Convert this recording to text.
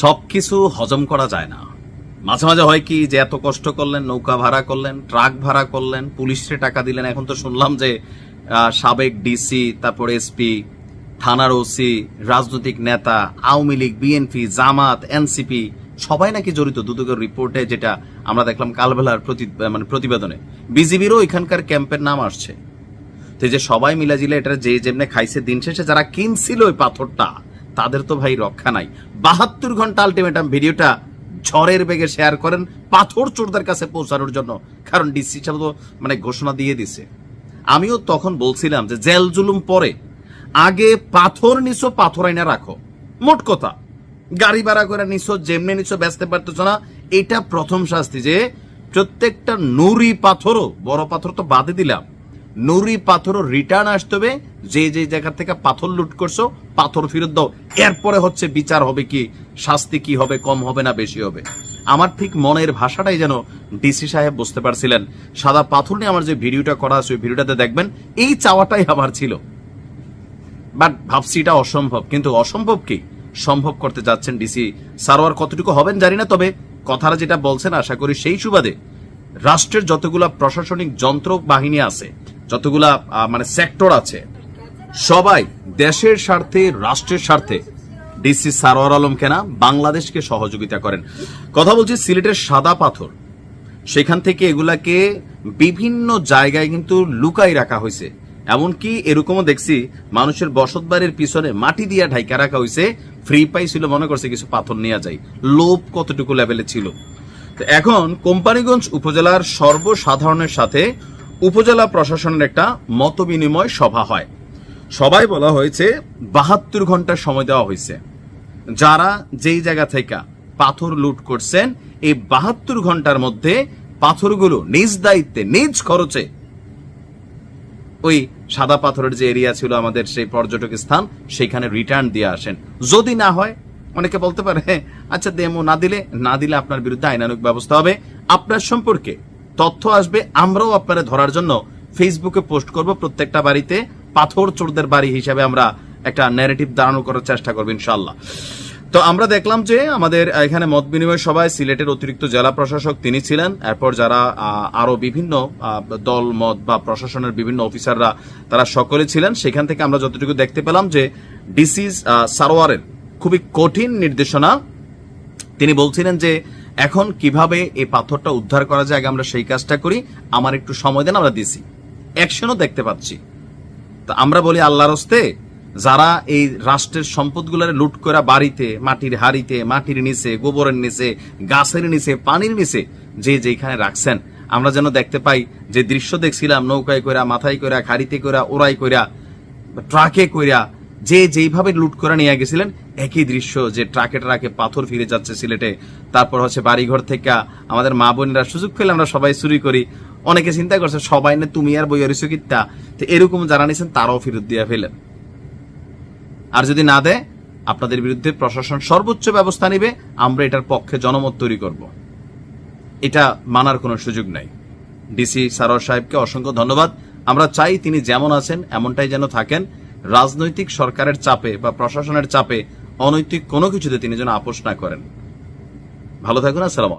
সবকিছু হজম করা যায় না। মাঝে মাঝে হয় কি যে এত কষ্ট করলেন, নৌকা ভাড়া করলেন, ট্রাক ভাড়া করলেন পুলিশে টাকা দিলেন। এখন তো শুনলাম যে সাবেক ডিসি, তারপরে এসপি, থানার ওসি, রাজনৈতিক নেতা, আওয়ামী লীগ, বিএনপি, জামাত, এনসিপি, সবাই নাকি জড়িত দুদকের রিপোর্টে যেটা আমরা দেখলাম কালবেলার মানে প্রতিবেদনে। বিজিবিরও এখানকার ক্যাম্পের নাম আসছে। তো যে সবাই মিলাজিলে এটা যে যেমনে খাইছে, দিন শেষে যারা কিনছিল ওই পাথরটা তাদের তো ভাই রক্ষা নাই। বাহাত্তর ঘণ্টা আলটিমেটাম ভিডিওটা ঝড়ের বেগে শেয়ার করেন পাথর চোরদের কাছে পৌঁছানোর জন্য, কারণ ডিসি সাহেব তো মানে ঘোষণা দিয়ে দিছে। আমিও তখন বলছিলাম যে জেল জুলুম পরে আগে পাথর নিছো, পাথর আইনা রাখো। মোট কথা, গাড়ি ভাড়া করে নিছো, যেমনি নিছো, বেচতে পারতেছো না। এটা প্রথম শাস্তি যে প্রত্যেকটা নুরি পাথরও, বড় পাথর তো বাদে দিলাম, নুরি পাথরও রিটার্ন আসতে হবে। যে যে জায়গা থেকে পাথর লুট করছ, পাথর ফেরত দাও। এরপরে হচ্ছে বিচার হবে কি? শাস্তি কি হবে, কম হবে না বেশি হবে? আমার ঠিক মনের ভাষাটাই যেন ডিসি সাহেব বুঝতে পারছিলেন। সাদা পাথর নিয়ে আমার যে ভিডিওটা করা আছে, ওই ভিডিওটাতে দেখবেন, এই চাওয়াটাই আমার ছিল। বাট ভাবছি এটা অসম্ভব। কিন্তু অসম্ভব কি? সম্ভব করতে যাচ্ছেন ডিসি সারোয়ার কতটুকু হবেন জানি না, তবে কথাটা যেটা বলছেন, আশা করি সেই সুবাদে। রাষ্ট্রের যতগুলা প্রশাসনিক যন্ত্র বাহিনী আছে, যতগুলা মানে সেক্টর আছে সবাই দেশের স্বার্থে, রাষ্ট্রের স্বার্থে। ডিসি সারোয়ার আলম কেনা বাংলাদেশকে সহযোগিতা করেন। কথা বলছি সিলেটের সাদা পাথর। সেখান থেকে এগুলাকে বিভিন্ন জায়গায় কিন্তু লুকাই রাখা হয়েছে। এমনকি এরকমও দেখছি মানুষের বসত বাড়ির পিছনে মাটি দিয়া ঢাইকা রাখা হয়েছে। ফ্রি পাইছিল মনে করছে কিছু পাথর নেওয়া যায় লোভ কতটুকু লেভেলে ছিল? এখন কোম্পানিগঞ্জ উপজেলার সর্বসাধারণের সাথে উপজেলা প্রশাসনের একটা মত বিনিময় সভা হয়। সবাই বলা হয়েছে বাহাত্তর ঘণ্টা সময় দেওয়া হয়েছে। যারা যেই জায়গা থেকে পাথর লুট করছেন এই বাহাত্তর ঘণ্টার মধ্যে পাথরগুলো নিজ দায়িত্বে নিজ খরচে ওই সাদা পাথরের যে এরিয়া ছিল আমাদের সেই পর্যটক স্থান সেখানে রিটার্ন দিয়ে আসেন। যদি না হয় অনেকে বলতে পারে "হ্যাঁ, আচ্ছা দেমো না দিলে না দিলে আপনার বিরুদ্ধে আইনানুক ব্যবস্থা হবে। আপনার সম্পর্কে তথ্য আসবে আমরাও আপনারা ধরার জন্য ফেসবুকে পোস্ট করব প্রত্যেকটা বাড়িতে। পাথর চোরদের বাড়ি হিসাবে আমরা একটা ন্যারেটিভ দাঁড়ানো করার চেষ্টা করব ইনশাল্লাহ তো আমরা দেখলাম যে আমাদের এখানে মত বিনিময় সভায় সিলেটের অতিরিক্ত জেলা প্রশাসক তিনি ছিলেন। এরপর যারা আরও বিভিন্ন দল, মত বা প্রশাসনের বিভিন্ন অফিসাররা তারা সকলে ছিলেন। সেখান থেকে আমরা যতটুকু দেখতে পেলাম যে ডিসিজ সারোয়ারের খুবই কঠিন নির্দেশনা। তিনি বলছিলেন যে এখন কীভাবে এই পাথরটা উদ্ধার করা যায় আগে আমরা সেই কাজটা করি, আমার একটু সময় দেন, আমরা দিছি। অ্যাকশনও দেখতে পাচ্ছি। তা আমরা বলি আল্লাহর হস্তে, যারা এই রাষ্ট্রের সম্পদগুলোরে লুট করা বাড়িতে, মাটির হাড়িতে, মাটির নিচে, গোবরের নিচে, গাছের নিচে, পানির নিচে, যে যেখানে রাখছেন, আমরা যেন দেখতে পাই যে দৃশ্য দেখছিলাম, নৌকায় কইরা, মাথায় কইরা, খাড়িতে কইরা ওরাই কইরা, ট্রাকে কইরা যে যেইভাবে লুট করে নিয়ে গেছিলেন, একই দৃশ্য যে ট্রাকে ট্রাকে পাথর ফিরে যাচ্ছে সিলেটে। তারপর হচ্ছে বাড়িঘর থেকে আমাদের মা বোনেরা সুযোগ পেলে আমরা সবাই চুরি করি। অনেকে চিন্তা করছে, সবাই না, তুমি আর বই আরিসু কিত্তা? তো এরকম যারা নিয়েছেন তারাও ফেরত দিয়ে ফেলেন। আর যদি না দেয়, আপনাদের বিরুদ্ধে প্রশাসন সর্বোচ্চ ব্যবস্থা নেবে, আমরা এটার পক্ষে জনমত তৈরি করব। এটা মানার কোনো সুযোগ নাই। ডিসি সারোয়ার সাহেবকে অসংখ্য ধন্যবাদ। আমরা চাই তিনি যেমন আছেন, এমনটাই যেন থাকেন। রাজনৈতিক সরকারের চাপে বা প্রশাসনের চাপে অনৈতিক কোনো কিছুতে তিনি যেন আপোষ না করেন। ভালো থাকুন, আসসালাম